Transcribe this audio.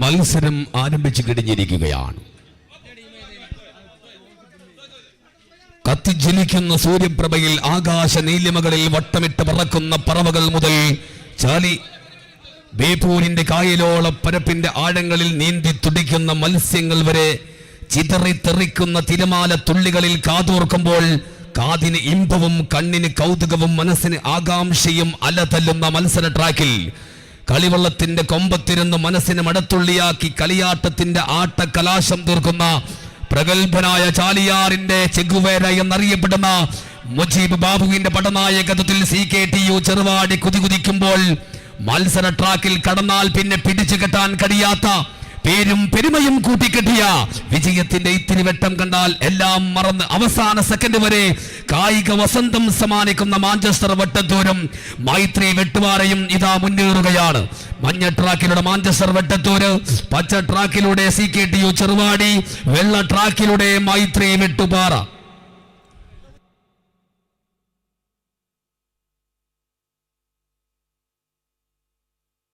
മത്സരം ആരംഭിച്ചു കഴിഞ്ഞിരിക്കുകയാണ്. കത്തിജ്വലിക്കുന്ന സൂര്യപ്രഭയിൽ ആകാശ നീലിമകളിൽ വട്ടമിട്ട് പറക്കുന്ന പറവകൾ മുതൽ ചാലി ബേപ്പൂരിന്റെ കായലോള പരപ്പിന്റെ ആഴങ്ങളിൽ നീന്തി തുടിക്കുന്ന മത്സ്യങ്ങൾ വരെ ചിതറിത്തെറിക്കുന്ന തിരമാല തുള്ളികളിൽ കാതോർക്കുമ്പോൾ കാതിന് ഇമ്പവും കണ്ണിന് കൗതുകവും മനസ്സിന് ആകാംക്ഷയും അലതല്ലുന്ന മത്സര ട്രാക്കിൽ കളിവള്ളത്തിന്റെ കൊമ്പത്തിരുന്ന് മനസ്സിനെ മടത്തുള്ളിയാക്കി കളിയാട്ടത്തിന്റെ ആട്ടക്കലാശം തീർക്കുന്ന പ്രഗത്ഭനായ ചാലിയാറിന്റെ ചെഗുവേര എന്നറിയപ്പെടുന്ന മുജീബ് ബാബുവിന്റെ പടനായകത്വത്തിൽ C K T U Cheruvadi കുതികുതിക്കുമ്പോൾ മത്സര ട്രാക്കിൽ കടന്നാൽ പിന്നെ പിടിച്ചു കെട്ടാൻ കഴിയാത്ത പേരും പെരുമയും കൂട്ടിക്കെട്ടിയ വിജയത്തിന്റെ ഇത്തിരി വെട്ടം കണ്ടാൽ എല്ലാം മറന്ന് അവസാന സെക്കൻഡ് വരെ കായിക വസന്തം സമ്മാനിക്കുന്ന മാഞ്ചസ്റ്റർ വെട്ടത്തൂരും മൈത്രി വെട്ടുവാരയും ഇതാ മുന്നേറുകയാണ്. മഞ്ഞ ട്രാക്കിലൂടെ മാഞ്ചസ്റ്റർ വെട്ടത്തൂര് പച്ച ട്രാക്കിലൂടെ C K T U Cheruvadi വെള്ള ട്രാക്കിലൂടെ മൈത്രി വെട്ടുപാറ.